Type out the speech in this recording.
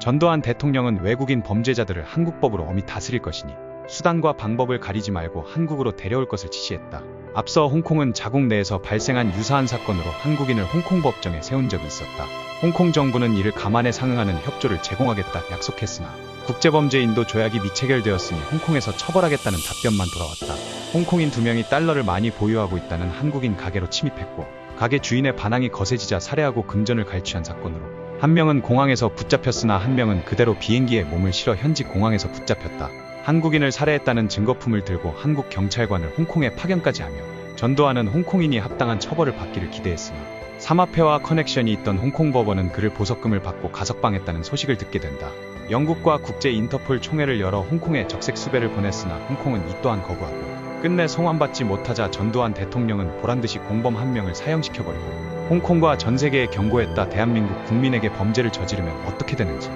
전두환 대통령은 외국인 범죄자들을 한국법으로 엄히 다스릴 것이니 수단과 방법을 가리지 말고 한국으로 데려올 것을 지시했다. 앞서 홍콩은 자국 내에서 발생한 유사한 사건으로 한국인을 홍콩 법정에 세운 적이 있었다. 홍콩 정부는 이를 감안해 상응하는 협조를 제공하겠다 약속했으나 국제범죄인도 조약이 미체결되었으니 홍콩에서 처벌하겠다는 답변만 돌아왔다. 홍콩인 두 명이 달러를 많이 보유하고 있다는 한국인 가게로 침입했고 가게 주인의 반항이 거세지자 살해하고 금전을 갈취한 사건으로 한 명은 공항에서 붙잡혔으나 한 명은 그대로 비행기에 몸을 실어 현지 공항에서 붙잡혔다. 한국인을 살해했다는 증거품을 들고 한국 경찰관을 홍콩에 파견까지 하며 전두환은 홍콩인이 합당한 처벌을 받기를 기대했으나 사마페와 커넥션이 있던 홍콩 법원은 그를 보석금을 받고 가석방했다는 소식을 듣게 된다. 영국과 국제 인터폴 총회를 열어 홍콩에 적색 수배를 보냈으나 홍콩은 이 또한 거부하고 끝내 송환받지 못하자 전두환 대통령은 보란듯이 공범 한 명을 사형시켜버리고 홍콩과 전 세계에 경고했다. 대한민국 국민에게 범죄를 저지르면 어떻게 되는지